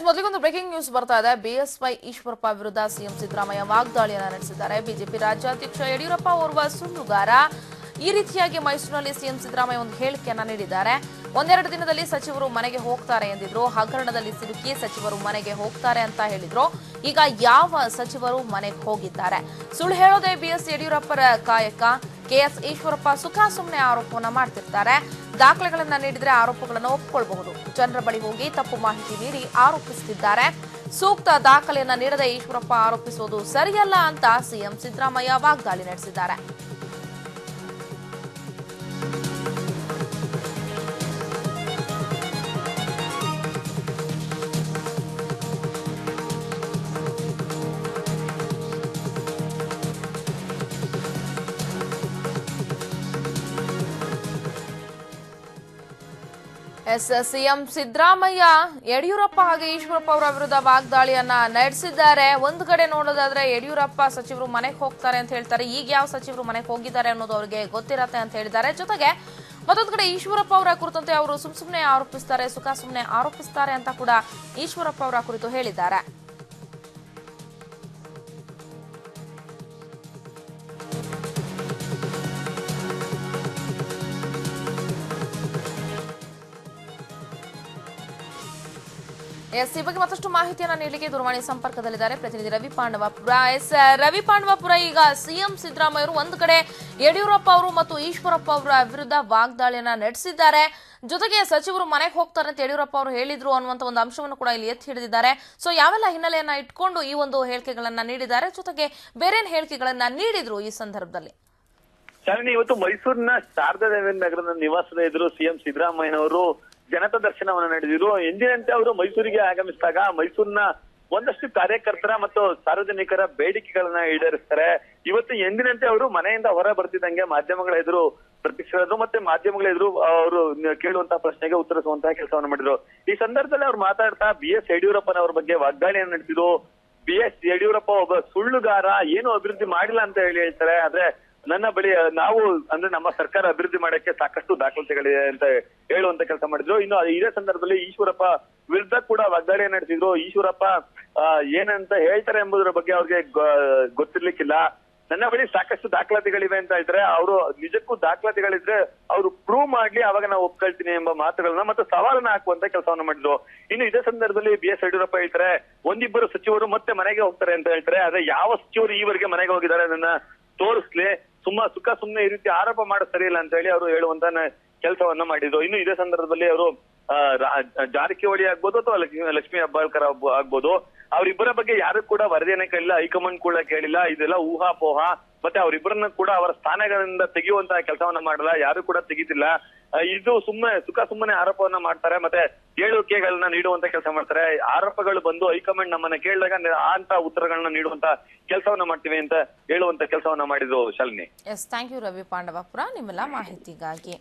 S ಮೊದಲಿಗೊಂದು breaking news ಬರ್ತಾ ಇದೆ. BSY Eshwarappa ವಿರುದ್ಧ ಸಿಎಂ ಸಿದ್ದರಾಮಯ್ಯ ವಾಗ್ದಾಳಿಯನ್ನು ನಡೆಸಿದ್ದಾರೆ. ಬಿಜೆಪಿ ರಾಜ್ಯಾಧ್ಯಕ್ಷ ಯಡಿಯೂರಪ್ಪ ಓರ್ವ ಸುಳ್ಳುಗಾರ. ಈ ರೀತಿಯಾಗಿ ಮೈಸೂರಿನಲ್ಲಿ ಸಿಎಂ ಸಿದ್ದರಾಮಯ್ಯ ಒಂದು ಹೇಳಿಕೆಯನ್ನ ನೀಡಿದ್ದಾರೆ. ಒಂದೆರಡು ದಿನದಲ್ಲಿ ಸಚಿವರು ಮನೆಗೆ ಹೋಗ್ತಾರೆ ಎಂದಿದ್ರು. ಹಗರಣದಲ್ಲಿ ಸಿಲುಕಿ ಸಚಿವರು ಮನೆಗೆ ಹೋಗ್ತಾರೆ ಅಂತ ಹೇಳಿದ್ರು. ಈಗ ಯಾವ ಸಚಿವರು ಮನೆಗೆ ಹೋಗಿದ್ದಾರೆ? ಸುಳ್ಳು ಹೇಳೋದೇ ಬಿಎಸ್ ಯಡಿಯೂರಪ್ಪರ ಕಾಯಕ. ಕೆಎಸ್ ಈಶ್ವರಪ್ಪ ಸುಖ ಸುಮ್ಮನೆ ಆರೋಪವನ್ನ ಮಾಡ್ತಿರ್ತಾರೆ. ದಾಖಲೆಗಳನ್ನ ನೀಡಿದರೆ ಆರೋಪಗಳನ್ನು ಒಪ್ಪಿಕೊಳ್ಳಬಹುದು ಜನರ ಬಳಿ ಹೋಗಿ ತಪ್ಪು ಮಾಹಿತಿ ನೀಡಿ ಆರೋಪಿಸುತ್ತಿದ್ದಾರೆ ಸೂಕ್ತ ದಾಖಲೆಯನ್ನ ನೀಡದೆ ಈಶ್ವರಪ್ಪ ಆರೋಪಿಸುವುದು ಸರಿಯಲ್ಲ ಅಂತ ಸಿಎಂ ಸಿದ್ದರಾಮಯ್ಯ ವಾಗ್ದಾಳಿ ನಡೆಸಿದ್ದಾರೆ. ಎಸ್ ಸಿಎಂ ಸಿದ್ದರಾಮಯ್ಯ ಯಡಿಯೂರಪ್ಪ ಹಾಗೆ ಈಶ್ವರಪ್ಪ ಅವರ ವಿರುದ್ಧ ವಾಗ್ದಾಳಿಯನ್ನ ನಡೆಸಿದ್ದಾರೆ. ಒಂದು ಕಡೆ ನೋಡೋದಾದ್ರೆ ಯಡಿಯೂರಪ್ಪ ಸಚಿವರು ಮನೆಗೆ ಹೋಗ್ತಾರೆ ಅಂತ ಹೇಳ್ತಾರೆ. ಈಗ ಯಾವ ಸಚಿವರು ಮನೆಗೆ ಹೋಗಿದ್ದಾರೆ ಅನ್ನೋದು ಅವರಿಗೆ ಗೊತ್ತಿರತ್ತೆ ಅಂತ ಹೇಳಿದ್ದಾರೆ. ಜೊತೆಗೆ ಮತ್ತೊಂದು ಕಡೆ ಈಶ್ವರಪ್ಪ ಅವರ ಕುರಿತಂತೆ ಅವರು ಸುಮ್ ಸುಮ್ನೆ ಆರೋಪಿಸ್ತಾರೆ, ಸುಖ ಸುಮ್ನೆ ಆರೋಪಿಸ್ತಾರೆ ಅಂತ ಕೂಡ ಈಶ್ವರಪ್ಪ ಅವರ ಕುರಿತು ಹೇಳಿದ್ದಾರೆ. ಎಸ್ ಈ ಬಗ್ಗೆ ಮತ್ತಷ್ಟು ಮಾಹಿತಿಯನ್ನ ನೀಡಲಿಕ್ಕೆ ದೂರವಾಣಿ ಸಂಪರ್ಕದಲ್ಲಿದ್ದಾರೆ. ಪ್ರತಿನಿಧಿ ರವಿ ಪಾಂಡವಪುರ. ಎಸ್, ರವಿ ಪಾಂಡವಪುರ, ಈಗ ಸಿಎಂ ಸಿದ್ದರಾಮಯ್ಯರು ಅವರು ಒಂದು ಕಡೆ ಯಡಿಯೂರಪ್ಪ ಅವರು ಮತ್ತು ಈಶ್ವರಪ್ಪ ಅವರ ವಿರುದ್ಧ ವಾಗ್ದಾಳಿಯನ್ನ ನಡೆಸಿದ್ದಾರೆ. ಜೊತೆಗೆ ಸಚಿವರು ಮನೆಗೆ ಹೋಗ್ತಾರೆ ಅಂತ ಯಡಿಯೂರಪ್ಪ ಅವರು ಹೇಳಿದ್ರು ಅನ್ನುವಂತ ಒಂದು ಅಂಶವನ್ನು ಕೂಡ ಇಲ್ಲಿ ಎತ್ತಿ ಹಿಡಿದಿದ್ದಾರೆ. ಸೊ ಯಾವೆಲ್ಲ ಹಿನ್ನೆಲೆಯನ್ನ ಇಟ್ಕೊಂಡು ಈ ಒಂದು ಹೇಳಿಕೆಗಳನ್ನ ನೀಡಿದ್ದಾರೆ? ಜೊತೆಗೆ ಬೇರೇನ್ ಹೇಳಿಕೆಗಳನ್ನ ನೀಡಿದ್ರು ಈ ಸಂದರ್ಭದಲ್ಲಿ? ಇವತ್ತು ಮೈಸೂರಿನ ಶಾರದಾ ದೇವಿ ನಗರದ ನಿವಾಸದ ಎದುರು ಸಿಎಂ ಸಿದ್ದರಾಮಯ್ಯನವರು ಜನತಾ ದರ್ಶನವನ್ನು ನಡೆದಿದ್ರು. ಎಂದಿನಂತೆ ಅವರು ಮೈಸೂರಿಗೆ ಆಗಮಿಸಿದಾಗ ಮೈಸೂರಿನ ಒಂದಷ್ಟು ಕಾರ್ಯಕರ್ತರ ಮತ್ತು ಸಾರ್ವಜನಿಕರ ಬೇಡಿಕೆಗಳನ್ನ ಈಡೇರಿಸ್ತಾರೆ. ಇವತ್ತು ಎಂದಿನಂತೆ ಅವರು ಮನೆಯಿಂದ ಹೊರ ಬರ್ತಿದ್ದಂಗೆ ಮಾಧ್ಯಮಗಳ ಎದುರು ಪ್ರತಿಕ್ರಿಯಿಸಿದ್ರು ಮತ್ತೆ ಮಾಧ್ಯಮಗಳ ಎದುರು ಅವರು ಕೇಳುವಂತಹ ಪ್ರಶ್ನೆಗೆ ಉತ್ತರಿಸುವಂತಹ ಕೆಲಸವನ್ನು ಮಾಡಿದ್ರು. ಈ ಸಂದರ್ಭದಲ್ಲಿ ಅವ್ರು ಮಾತಾಡ್ತಾ ಬಿ ಎಸ್ ಯಡಿಯೂರಪ್ಪನವರ ಬಗ್ಗೆ ವಾಗ್ದಾಳಿಯನ್ನು ನಡೆಸಿದ್ರು. ಬಿ ಎಸ್ ಯಡಿಯೂರಪ್ಪ ಒಬ್ಬ ಸುಳ್ಳುಗಾರ, ಏನು ಅಭಿವೃದ್ಧಿ ಮಾಡಿಲ್ಲ ಅಂತ ಹೇಳಿ ಹೇಳ್ತಾರೆ. ಆದ್ರೆ ನನ್ನ ಬಳಿ ನಾವು ಅಂದ್ರೆ ನಮ್ಮ ಸರ್ಕಾರ ಅಭಿವೃದ್ಧಿ ಮಾಡಕ್ಕೆ ಸಾಕಷ್ಟು ದಾಖಲಾತಿಗಳಿದೆ ಅಂತ ಹೇಳುವಂತ ಕೆಲಸ ಮಾಡಿದ್ರು. ಇನ್ನು ಇದೇ ಸಂದರ್ಭದಲ್ಲಿ ಈಶ್ವರಪ್ಪ ವಿರುದ್ಧ ಕೂಡ ವಾಗ್ದಾಳಿ ನಡೆಸಿದ್ರು. ಈಶ್ವರಪ್ಪ ಏನಂತ ಹೇಳ್ತಾರೆ ಎಂಬುದರ ಬಗ್ಗೆ ಅವ್ರಿಗೆ ಗೊತ್ತಿರ್ಲಿಕ್ಕಿಲ್ಲ. ನನ್ನ ಬಳಿ ಸಾಕಷ್ಟು ದಾಖಲಾತಿಗಳಿವೆ ಅಂತ ಇದ್ರೆ ಅವರು ನಿಜಕ್ಕೂ ದಾಖಲಾತಿಗಳಿದ್ರೆ ಅವರು ಪ್ರೂವ್ ಮಾಡ್ಲಿ, ಅವಾಗ ನಾವು ಒಪ್ಕೊಳ್ತೀನಿ ಎಂಬ ಮಾತುಗಳನ್ನ ಮತ್ತೆ ಸವಾಲನ್ನ ಹಾಕುವಂತ ಕೆಲಸವನ್ನು ಮಾಡಿದ್ರು. ಇನ್ನು ಇದೇ ಸಂದರ್ಭದಲ್ಲಿ ಬಿ ಎಸ್ ಯಡಿಯೂರಪ್ಪ ಹೇಳ್ತಾರೆ, ಒಂದಿಬ್ಬರು ಸಚಿವರು ಮತ್ತೆ ಮನೆಗೆ ಹೋಗ್ತಾರೆ ಅಂತ ಹೇಳ್ತಾರೆ. ಆದ್ರೆ ಯಾವ ಸಚಿವರು ಈವರೆಗೆ ಮನೆಗೆ ಹೋಗಿದ್ದಾರೆ ಅದನ್ನ ತೋರಿಸ್ಲಿ. ಸುಮ್ಮ ಸುಖ ಸುಮ್ಮನೆ ಈ ರೀತಿ ಆರೋಪ ಮಾಡೋದು ಸರಿಯಿಲ್ಲ ಅಂತ ಹೇಳಿ ಅವರು ಹೇಳುವಂತ ಕೆಲಸವನ್ನ ಮಾಡಿದ್ರು ಇನ್ನು ಇದೇ ಸಂದರ್ಭದಲ್ಲಿ ಅವರು ಜಾರಕಿಹೊಳಿ ಆಗ್ಬೋದು ಅಥವಾ ಲಕ್ಷ್ಮೀ ಹೆಬ್ಬಾಳ್ಕರ್ ಆಗ್ಬೋದು. ಅವರಿಬ್ಬರ ಬಗ್ಗೆ ಯಾರು ಕೂಡ ವರದಿಯನ್ನ ಕೇಳಿಲ್ಲ, ಹೈಕಮಾಂಡ್ ಕೂಡ ಕೇಳಿಲ್ಲ, ಇದೆಲ್ಲ ಊಹಾಪೋಹ. ಮತ್ತೆ ಅವರಿಬ್ಬರನ್ನ ಕೂಡ ಅವರ ಸ್ಥಾನಗಳಿಂದ ತೆಗೆಯುವಂತಹ ಕೆಲಸವನ್ನ ಮಾಡಲ್ಲ, ಯಾರು ಕೂಡ ತೆಗಿತಿಲ್ಲ ಇದು ಸುಮ್ಮನೆ ಸುಖ ಸುಮ್ಮನೆ ಆರೋಪವನ್ನ ಮಾಡ್ತಾರೆ, ಮತ್ತೆ ಹೇಳಿಕೆಗಳನ್ನ ನೀಡುವಂತ ಕೆಲಸ ಮಾಡ್ತಾರೆ. ಆರೋಪಗಳು ಬಂದು ಹೈಕಮಾಂಡ್ ನಮ್ಮನ್ನ ಕೇಳಿದಾಗ ಅಂತ ಉತ್ತರಗಳನ್ನ ನೀಡುವಂತ ಕೆಲಸವನ್ನ ಮಾಡ್ತೀವಿ ಅಂತ ಹೇಳುವಂತ ಕೆಲಸವನ್ನ ಮಾಡಿದ್ರು Shalini. Yes thank you Ravi Pandavapura ನಿಮ್ಮೆಲ್ಲ ಮಾಹಿತಿಗಾಗಿ.